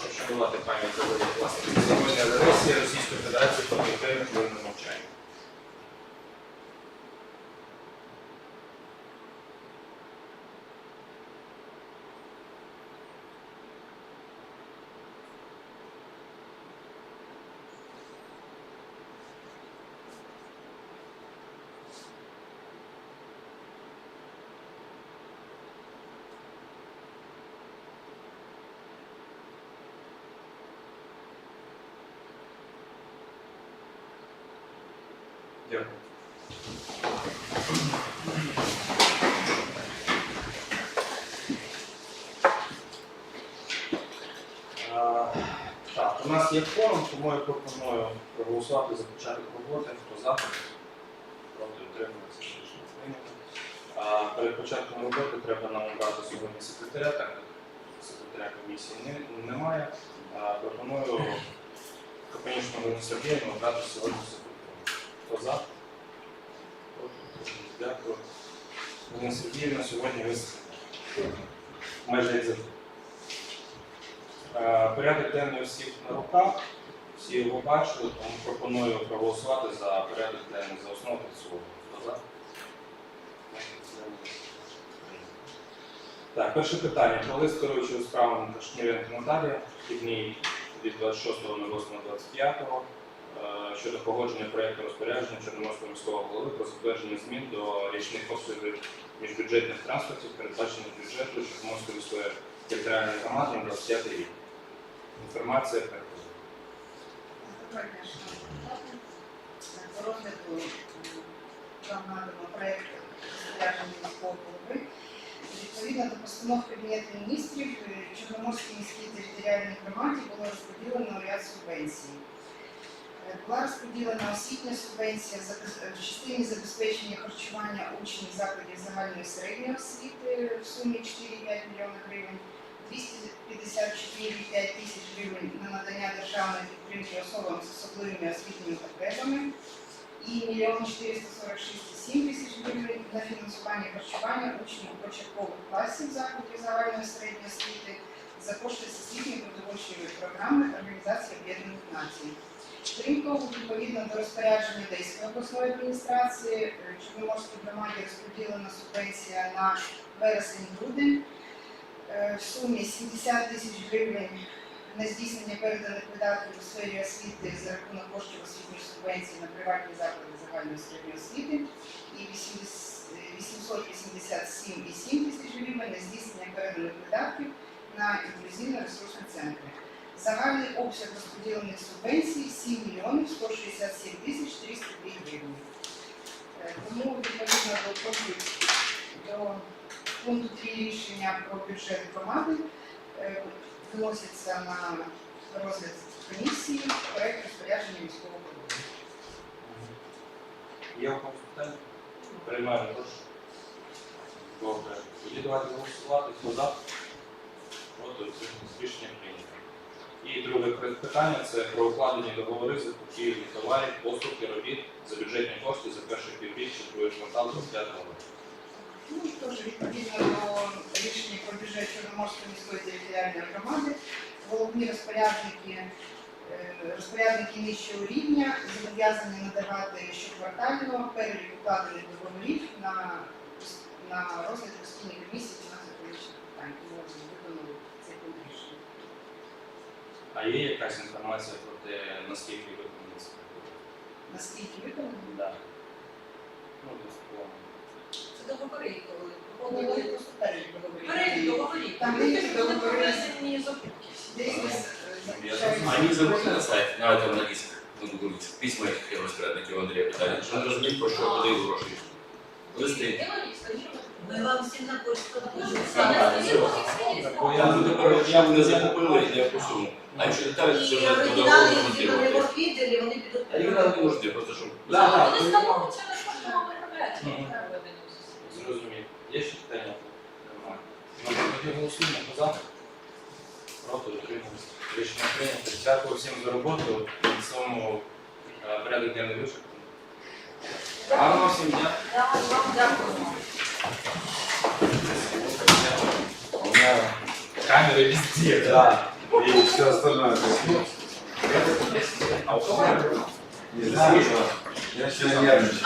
Прошу вшанувати пам'ять. Загиблих власників агресії Російської Федерації проти Так, у нас є форум, тому я пропоную проголосувати за початок роботи. Хто за? Проти утримується рішення прийнято. Перед початком роботи треба нам обрати сьогодні секретаря, так як секретаря комісії немає. Пропоную Капенічну Галину Сергіївну обрати сьогодні секретаря. Хто за? Дякую. Галина Сергіївна сьогодні ви майже як завжди. Е, Порядок денний у всіх на руках, всі його бачили, тому пропоную проголосувати за порядок денний за основу в. Хто? Так, перше питання. Про лист керуючого справами Кашміренко Наталія, вхідний від 26.08.25 е, щодо погодження проєкту розпорядження Чорноморського міського голови про затвердження змін до річних обсягів міжбюджетних транспортів, передбачених бюджету Чорноморської міської територіальної громади на 25 рік. Інформація. Доброго розгляду вам розпорядження міського голови. Відповідно до постанов Кабінету міністрів, е, Чорноморській міській територіальній громаді було розподілено ряд субвенцій. Була розподілена освітня субвенція в частині забезпечення харчування учнів закладів загальної середньої освіти в сумі 4,5 млн гривень. 254,5 тисяч гривень на надання державної підтримки особам з особливими освітніми потребами і 1 446,7 тисяч гривень на фінансування харчування учнів початкових класів закладів загальної середньої освіти за кошти всесвітньої продовольчої програми Організації Об'єднаних Націй. Крім відповідно до розпорядження Одеської обласної адміністрації, е, Чорноморській громаді розподілена субвенція на вересень-грудень е, в сумі 70 тисяч гривень на здійснення переданих видатків у сфері освіти за рахунок коштів освітньої субвенції на приватні заклади загальної середньої освіти і 887,7 тисяч гривень на здійснення переданих видатків на інклюзивно-ресурсні центри. Загальний обсяг розподілених субвенцій 7 мільйонів 167 тисяч 302 гривні. Е, Тому відповідно до до пункту 3 рішення про бюджет громади е, виноситься на розгляд комісії проект розпорядження міського голови. Є питання? Прошу. Добре. Тоді давайте голосувати. Хто за? Проти рішення прийнято. І друге питання це про укладені договори за купівлі товарів, послуг і робіт за бюджетні кошти за перше півріччя другої кварталу 25 року. Ну, теж відповідно до рішення про бюджет Чорноморської міської територіальної громади, головні розпорядники, е, розпорядники нижчого рівня зобов'язані надавати щоквартально перелік укладених договорів на, на розгляд постійної комісії фінансово-економічних А є якась інформація про те, наскільки виконані це? Наскільки виконано? Да. Ну, десь по- Це договори, коли Вони проходили. просто перелік договорів. Перелік договорів. Там Вони є теж договори. були проведені закупки. Десь Ну, е, я заключаються- Они забыли на сайт, на этом написано. Ну, говорить, письма этих розпорядників Андрія питання. Що не розуміють, про що куди гроші. Листи. Ми вам всім на почту напишемо. Бо Я не тепер я не закупили, я по суму. А якщо деталі, то І вже по оригінали, не які вони в відділі, вони підуть. А їх не нужны, просто щоб... Да, Вони кожному виробляті. Мгм. Зрозумів. Є ще питання? Немає. Ну, тоді голосуємо. Хто за? Проти утримуємося. Рішення прийнято. Дякую всім за роботу. На цьому е, порядок денний вичерпаний. Гарного всім дня. Да, вам. У меня камеры везде. Да. И все остальное. А у кого? Не знаю. Я сейчас нервничаю.